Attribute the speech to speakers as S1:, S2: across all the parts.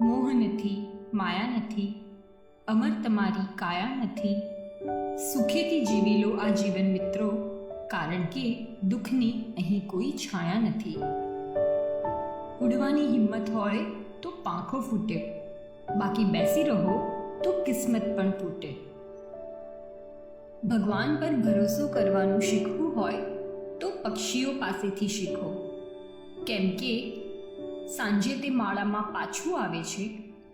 S1: મોહ નથી, માયા નથી, અમર તમારી કાયા નથી. સુખેથી જીવી લો આ જીવન મિત્રો, કારણ કે દુઃખની અહીં કોઈ છાયા નથી. ઉડવાની હિંમત હોય તો પાંખો ફૂટે, બાકી બેસી રહો તો કિસ્મત પણ ફૂટે. ભગવાન પર ભરોસો કરવાનું શીખવું હોય તો પક્ષીઓ પાસેથી શીખો. કેમ કે સાંજે તે માળામાં પાછું આવે છે,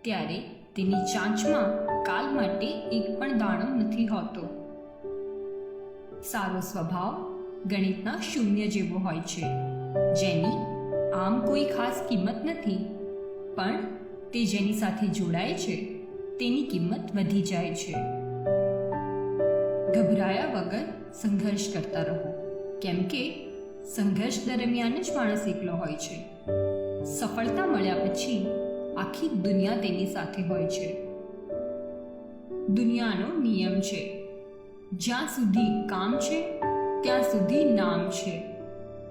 S1: ત્યારે તેની ચાંચમાં કાલ માટે એક પણ દાણો નથી હોતો. સારો સ્વભાવ ગણિતના શૂન્ય જેવો હોય છે. જેની આમ કોઈ ખાસ કિંમત નથી, પણ તે જેની સાથે જોડાય છે, તેની કિંમત વધી જાય છે. ગભરાયા વગર સંઘર્ષ કરતા રહો, કેમ કે સંઘર્ષ દરમિયાન જ માણસ એકલો હોય છે. સફળતા મળ્યા પછી આખી દુનિયા તેની સાથે હોય છે. દુનિયાનો નિયમ છે. જ્યાં સુધી કામ છે, ત્યાં સુધી નામ છે.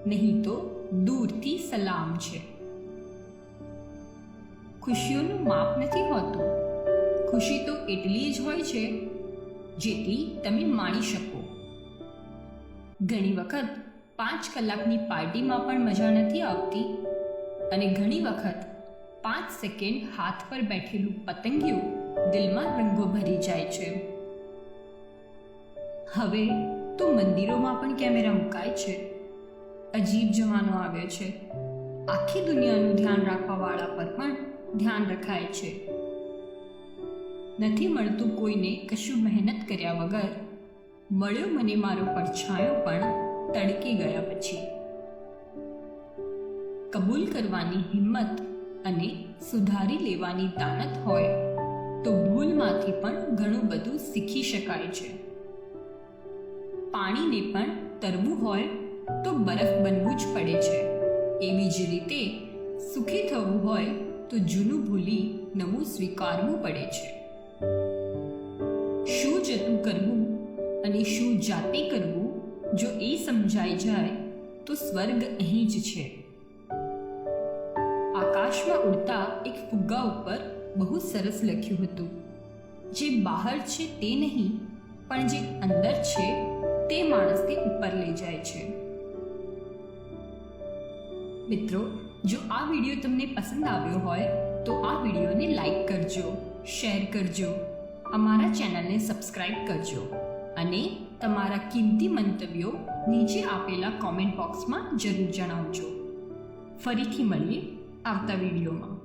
S1: નહીં તો દૂરથી સલામ છે. ખુશીઓનું માપ નથી હોતું. ખુશી તો એટલી જ હોય છે જેટલી તમે માણી શકો. ઘણી વખત પાંચ કલાકની પાર્ટીમાં પણ મજા નથી આવતી. અને ઘણી વખત પાંચ સેકન્ડ હાથ પર બેઠેલું પતંગિયું દિલમાં રંગો ભરી જાય છે. હવે તો મંદિરોમાં પણ કેમેરા મુકાય છે. અજીબ જમાનો આવ્યો છે. આખી દુનિયાનું ધ્યાન રાખવાવાળા પર પણ ધ્યાન રખાય છે. નથી મળતું કોઈને કશું મહેનત કર્યા વગર. મળ્યો મને મારો પડછાયો પણ તડકી ગયા પછી. કબૂલ કરવાની હિંમત અને સુધારી લેવાની તાકાત હોય, તો ભૂલમાંથી પણ ઘણું બધું શીખી શકાય છે. પાણીને પણ તરવું હોય, તો બરફ બનવું જ પડે છે. એવી જ રીતે સુખી થવું હોય, તો જૂનું ભૂલી નવું સ્વીકારવું પડે છે. શું જતું કરવું અને શું જાતે કરવું, જો એ સમજાઈ જાય, તો સ્વર્ગ અહીં જ છે. આકાશમાં ઉડતા એક ફુગ્ગા ઉપર બહુ સરસ લખ્યું હતું. જે બહાર છે તે નહીં, પણ જે અંદર છે તે માણસને ઉપર લઈ જાય છે. મિત્રો, જો આ વીડિયો તમને પસંદ આવ્યો હોય, તો આ વિડીયોને લાઈક કરજો, શેર કરજો, અમારા ચેનલને સબસ્ક્રાઈબ કરજો અને તમારા કિંમતી મંતવ્યો નીચે આપેલા કોમેન્ટ બોક્સમાં જરૂર જણાવજો. ફરીથી મળીએ આવતા વિડીયોમાં